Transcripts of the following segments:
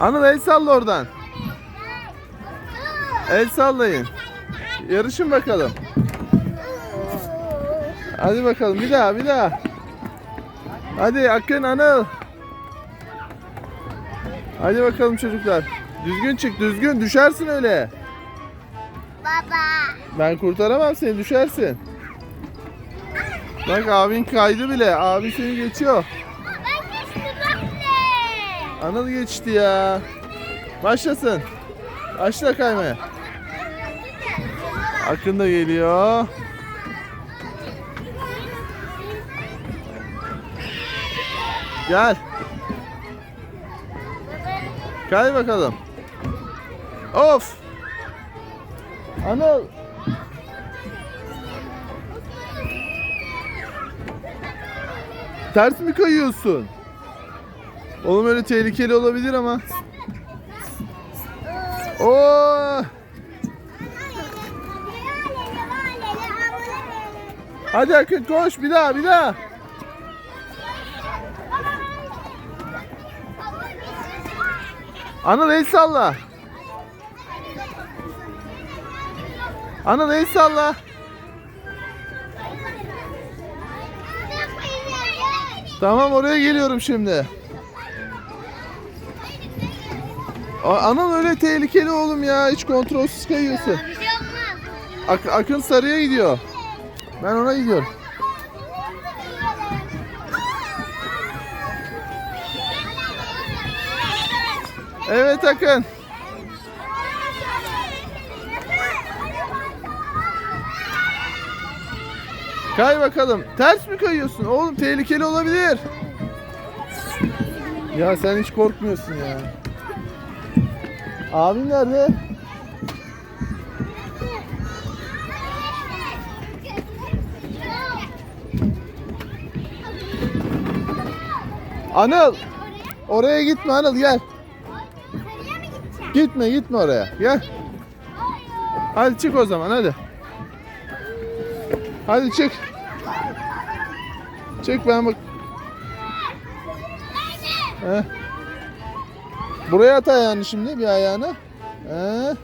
Anıl el salla oradan. El sallayın. Yarışın bakalım. Hadi bakalım bir daha bir daha. Hadi Akın Anıl. Hadi bakalım çocuklar. Düzgün çık düzgün düşersin öyle. Baba. Ben kurtaramam seni düşersin. Bak abin kaydı bile. Abi seni geçiyor. Anıl geçti ya. Başlasın. Başla kaymaya. Akın da geliyor. Gel. Kay bakalım. Of. Anıl. Ters mi kayıyorsun? Oğlum öyle tehlikeli olabilir ama. Oo! Hadi Akın koş bir daha bir daha. Anıl el salla. Anıl el salla. Tamam oraya geliyorum şimdi. A- Anıl öyle tehlikeli oğlum ya. Hiç kontrolsüz kayıyorsun. Bir şey olmaz. Ak- Akın sarıya gidiyor. Ben ona gidiyorum. Evet Akın. Kay bakalım. Ters mi kayıyorsun? Oğlum tehlikeli olabilir. Ya sen hiç korkmuyorsun ya. Abin nerede? Anıl. Oraya gitme Anıl gel. Gitme gitme oraya. Gel. Hadi çık o zaman hadi. Hadi çık. Çık ben bak. Heh. Buraya at ayağını şimdi bir ayağını. Heh.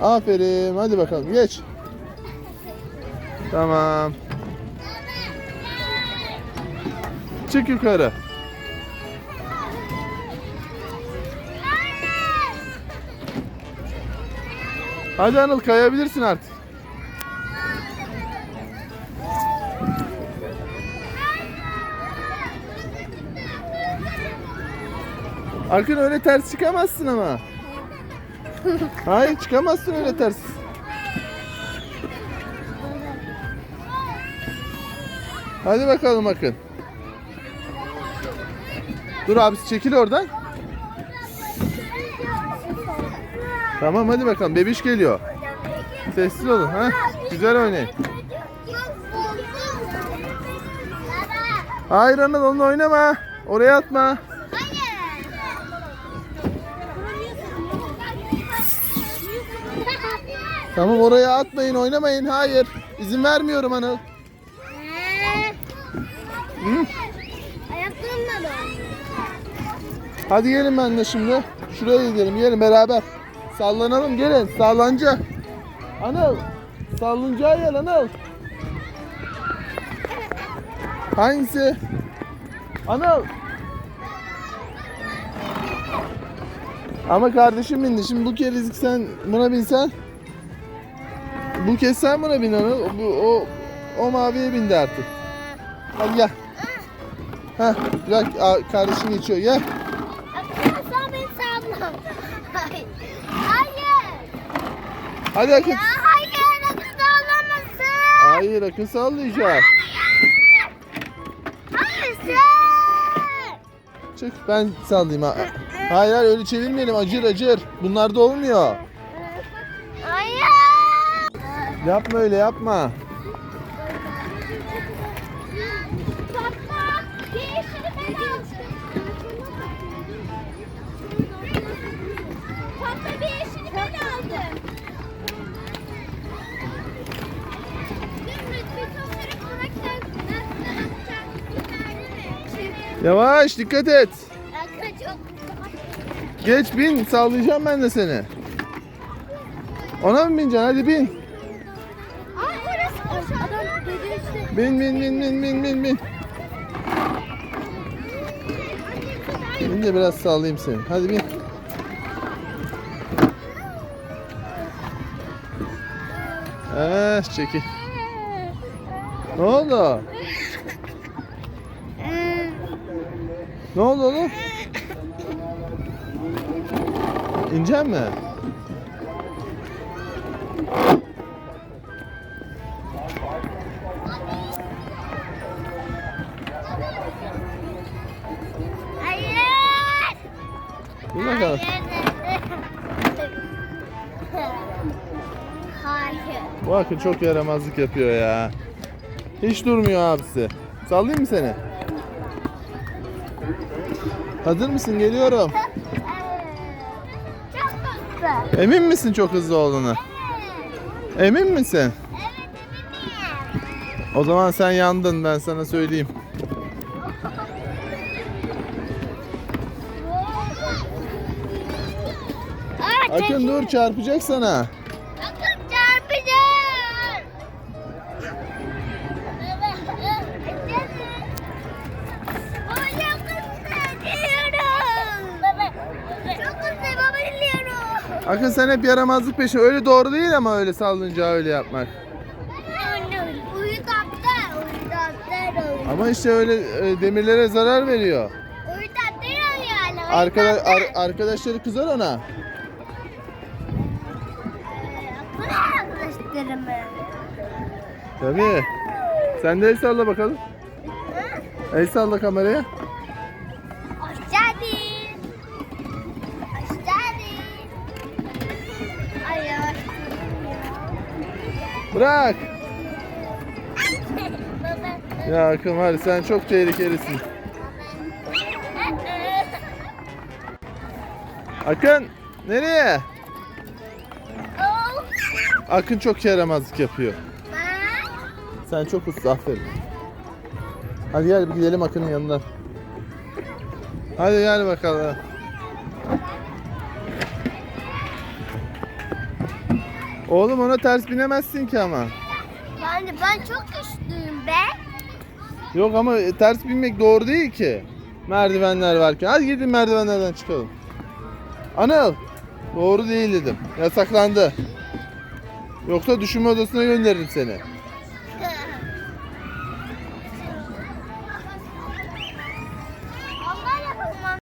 Aferin. Hadi bakalım geç. Tamam. Çık yukarı. Hadi Anıl kayabilirsin artık. Arkın öyle ters çıkamazsın ama. Hayır çıkamazsın öyle ters. Hadi bakalım Akın. Dur abisi çekil oradan. Tamam hadi bakalım bebiş geliyor. Sessiz olun ha. Güzel oynayın. Hayır Anıl onunla oynama. Oraya atma. Tamam oraya atmayın oynamayın. Hayır. İzin vermiyorum Anıl. Hı? Ayaklarımla da. Hadi gelin benimle şimdi. Şuraya gidelim. Gelin beraber. Sallanalım gelin. Sallanca. Anıl. Sallancağa gel Anıl. Hangisi? Anıl. Ama kardeşim bindi. Şimdi bu kerizlik sen buna binsen. Bu kez sen buna bin Anıl. O, o, o maviye bindi artık. Hadi gel. Heh, bırak kardeşin geçiyor. Gel. Sen beni salla. Hayır. Hadi Akın. Ya hayır. Akıl sallamasın. Hayır Akın sallayacak. Hayır sen. Çık ben sallayayım. ha. Hayır hayır öyle çevirmeyelim acır acır. Bunlar da olmuyor. Hayır. Yapma öyle yapma. Fatma. Bir işini ben aldım. Fatma bir işini ben aldım. Zümrüt bir karakter. Yavaş dikkat et. Geç bin sallayacağım ben de seni. Ona mı bineceksin? Hadi bin. Bin bin bin bin bin bin bin. Bin de biraz sallayayım seni. Hadi bin. Eh çekil. Ne oldu? Ne oldu oğlum? İnecek mi? Dur bakalım. Hayır. Bu akın çok yaramazlık yapıyor ya. Hiç durmuyor abisi. Sallayayım mı seni? Hazır mısın? Geliyorum. Çok hızlı. Emin misin çok hızlı olduğunu? Emin misin? Evet eminim. O zaman sen yandın ben sana söyleyeyim. Akın dur çarpacak sana. Akın çarpacak. Akın sen hep yaramazlık peşin. Öyle doğru değil ama öyle sallayınca öyle yapmak. Ama işte öyle e, demirlere zarar veriyor. Arkada, ar- arkadaşları kızar ona. Arkadaşlarım? Tabii. Sen de el salla bakalım. El salla kameraya. Hoş geldin. Hoş geldin. Ay yavaş. Bırak. Ya Akın var ya, sen çok tehlikelisin. Akın nereye? Akın çok yaramazlık yapıyor. Sen çok usta aferin. Hadi gel bir gidelim Akın'ın yanına. Hadi gel bakalım. Oğlum ona ters binemezsin ki ama. Yani ben çok güçlüyüm be. Yok ama ters binmek doğru değil ki. Merdivenler varken. Hadi gidin merdivenlerden çıkalım. Anıl. Doğru değil dedim. Yasaklandı. Yoksa düşünme odasına gönderirim seni.